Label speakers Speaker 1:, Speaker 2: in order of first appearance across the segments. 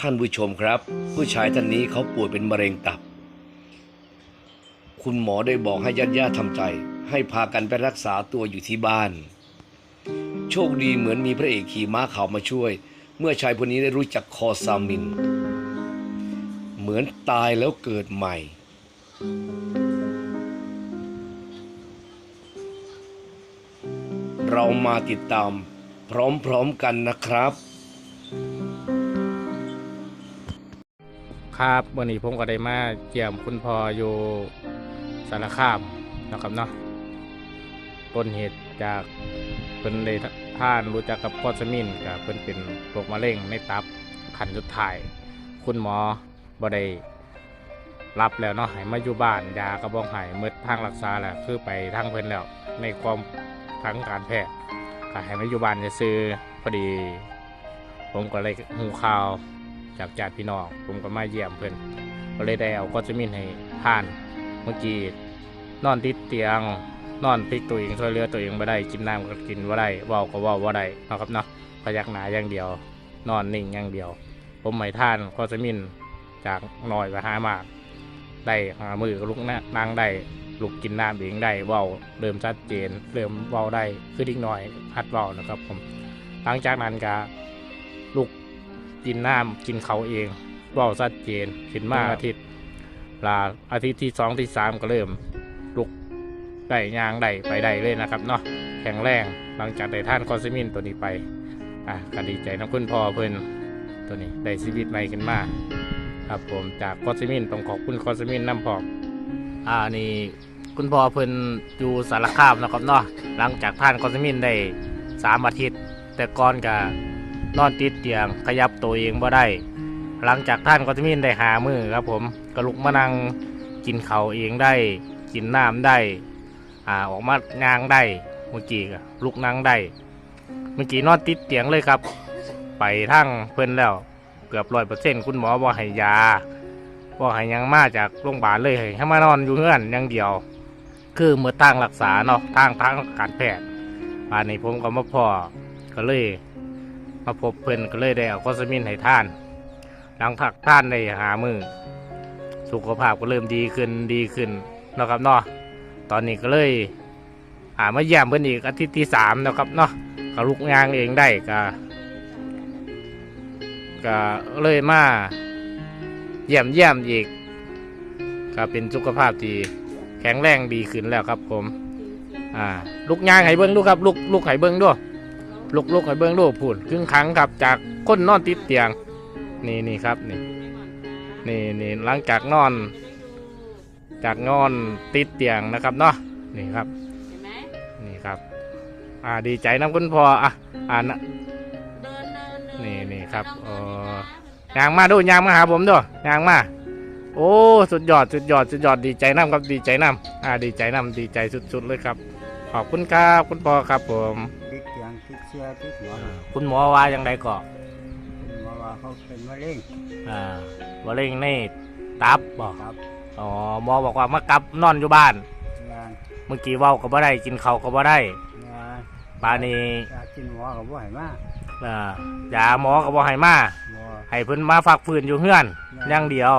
Speaker 1: ท่านผู้ชมครับ ผู้ชายท่านนี้เขาป่วยเป็นมะเร็งตับ คุณหมอได้บอกให้ญาติญาติๆทำใจ ให้พากันไปรักษาตัวอยู่ที่บ้าน โชคดีเหมือนมีพระเอกขี่ม้าขาวมาช่วย เมื่อชายคนนี้ได้รู้จักคอซามิน เหมือนตายแล้วเกิดใหม่ เรามาติดตามพร้อมๆกันนะครับ
Speaker 2: ครับวันนี้ผมก็ได้มาเยี่ยมคุณพ่ออยู่สารคามนะครับเนาะต้นเหตุจากเพิ่นได้ท่านรู้จักกับพอสมินกับเพิ่นเป็นโรคมะเร็งในตับขันสุดท้าย คุณหมอบ่ได้รับแล้วเนาะให้มาอยู่บ้านยากระบองหายมืดทางรักษาแหละคือไปทางเพิ่นแล้วในความทางการแพทย์ก็ให้มาอยู่บ้านจะซื้อพอดี ผมก็เลยหูข่าว จากญาติพี่น้องผมก็มาเยี่ยมเพิ่นก็เลยได้เอาก็จะมินให้ทานเมื่อกี้นอนติดเตียง นอนพลิกตัวเองช่วยเหลือตัวเองไม่ได้กินน้ำก็กินว่าได้ว้าก็ว้าว่าได้นะครับเนาะพยักหน้าอย่างเดียว นอนนิ่งอย่างเดียว ผมไม่ทานก็จะมินจากหน่อยไปหามาก ได้หามือก็ลุกนั่งได้ลุกกินน้ำเองได้เว้าเริ่มชัดเจน เริ่มเว้าได้คือดิ้งหน่อยหัดเว้านะครับผม หลังจากนั้นก็ กินน้ำกินเขาวเองเว่าชัดเจนขึ้นมาอาทิตย์ลาอาทิตย์ที่สองที่สามก็เริ่มลุกได้ยางได้ไปได้เลยนะครับเนาะแข็งแรงหลังจากได้ท่านคอสมินตัวนี้ไปอะก็ดีใจนะคุณพ่อเพิ่นตัวนี้ได้ชีวิตใหม่ขึ้นมาครับผมจากคอสมินต้องขอบคุณคอสมินน้ำพอกอ่านี่คุณพ่อเพิ่นอยู่สารคามนะครับเนาะหลังจากท่านคอสมินได้สามอาทิตย์ แต่ก่อนก็ นอนติดเตียง ขยับตัวเองบ่ได้ หลังจากท่านก็จะมีได้หามือครับผมก็ลุกมานั่งกินเขาเองได้ กินน้ำได้อ่าออกมางางได้เมื่อกี้ลุกนั่งได้เมื่อกี้นอนติดเตียงเลยครับ ไปทั้งเพิ่นแล้ว เกือบร้อยเปอร์เซ็นต์คุณหมอบอกให้ยาบอกให้ยังมาจากโรงพยาบาลเลยให้มานอนอยู่เงื่อนอย่างเดียว คือเมื่อทางรักษาเนาะทางทางการแพทย์ป่านนี้ผมก็มาพอก็เลย มาพบเพิ่อนก็เลยได้เอาคอสมินให้ท่าน หลังถักท่านได้หามือสุขภาพก็เริ่มดีขึ้นดีขึ้นนะครับเนาะตอนนี้ก็เลยหามาเยี่ยมเพิ่อนอีกอาทิตย์ที่สามนะครับเนาะก็ลุกงานเองได้ก็ก็เลยมาเยี่ยมเยี่ยมอีกก็เป็นสุขภาพที่แข็งแรงดีขึ้นแล้วครับผม อ่า ลุกงานให้เบิ้งดูครับ ลุกลุกให้เบิ้งด้วย ลุกลุกให้เบิ้งรูปพูดครึ่งครั้งครับจากคนนอนติดเตียง นี่นี่ครับนี่นี่นี่หลังจากนอน จากนอนติดเตียงนะครับเนาะนี่ครับ
Speaker 3: นี่
Speaker 2: ครับ อ่าดีใจน้ำคุณพ่ออะอ่านะ
Speaker 3: นี่นี่
Speaker 2: ครับเอ
Speaker 3: อ
Speaker 2: ยางมาดูยางมาหาผมด้วยยางมาโอ้สุดยอดสุดยอดสุดยอดดีใจน้ำครับดีใจน้ำอ่าดีใจน้ำดีใจสุดๆเลยครับ ขอบคุณครับคุณพ่อครับผม
Speaker 4: ชื้อติดหัว
Speaker 2: อ่าคุณหมอว่ายังไงก่อ
Speaker 4: คุณหมอว่าเขาเป็นมะเร็ง
Speaker 2: อ่ามะเร็งในตับบอก
Speaker 4: ครับ
Speaker 2: อ๋อหมอบอกว่ามากลับนอนอยู่บ้าน
Speaker 4: งาน
Speaker 2: เมื่อกี้เว้าก็บ่ได้กินข้าวก็บ่ได้
Speaker 4: งาน
Speaker 2: ปานนี้
Speaker 4: ยากินหัวกับว่าให้มาก
Speaker 2: อ่ายาหมอก็บ่ให้มา
Speaker 4: หมอ
Speaker 2: ให้เพิ่นมาฝากฟื้นอยู่เฮือนอย่างเดียว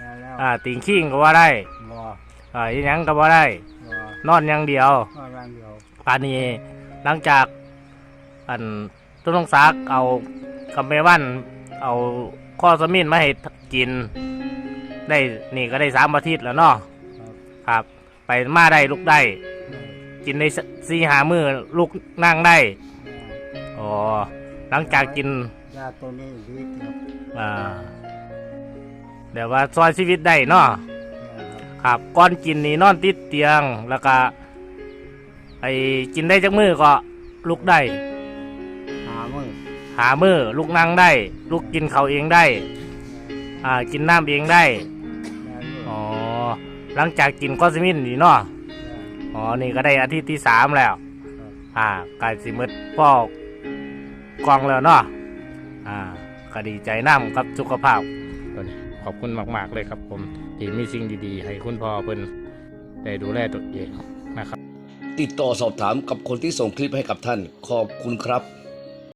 Speaker 4: งานแล้ว
Speaker 2: อ่าติงขิงก็ว่าได้
Speaker 4: หมอ
Speaker 2: อ่าอีหยังก็บ่ได้
Speaker 4: หมอน
Speaker 2: อนอย่างเดียว
Speaker 4: ก็ร่างเดียว
Speaker 2: ปานนี้หลังจาก อันตุนงศักดิ์เอากำเมวัน เอาข้อสมินมาให้กิน ได้นี่ก็ได้สามอาทิตย์แล้วเนาะ
Speaker 4: ครับ
Speaker 2: ครับ ไปมาได้ลุกได้ กินได้สี่หามือลุกนั่งได้อ๋อหลังจากกิน
Speaker 4: ยาตัวนี้ดีเกี่ยว
Speaker 2: อ่าเดี๋ยวว่าซอยชีวิตได้เนาะครับก่อนกินนี่นอนติดเตียงแล้วก็ไอ้กินได้จักมือก็ลุกได้
Speaker 4: หามือ
Speaker 2: หามือลุกนั่งได้ ลุกกินเขาวเองได้ อ่ากินน้ำเองได้
Speaker 4: งานอยู่
Speaker 2: อ๋อ หลังจากกินคอสมินนี่เนาะอ๋อ นี่ก็ได้อาทิตย์ที่สามแล้ว อ่ากายสิมืดพ่อกองแล้วเนาะ อ่าก็ดีใจน้ำกับสุขภาพตัวนี้ขอบคุณมาก ๆ เลยครับผม ที่มีสิ่งดีๆ ให้คุณพ่อเพิ่นได้ดูแลตัวเองนะครับ
Speaker 1: ติดต่อสอบถามกับคนที่ส่งคลิปให้กับท่าน ขอบคุณครับ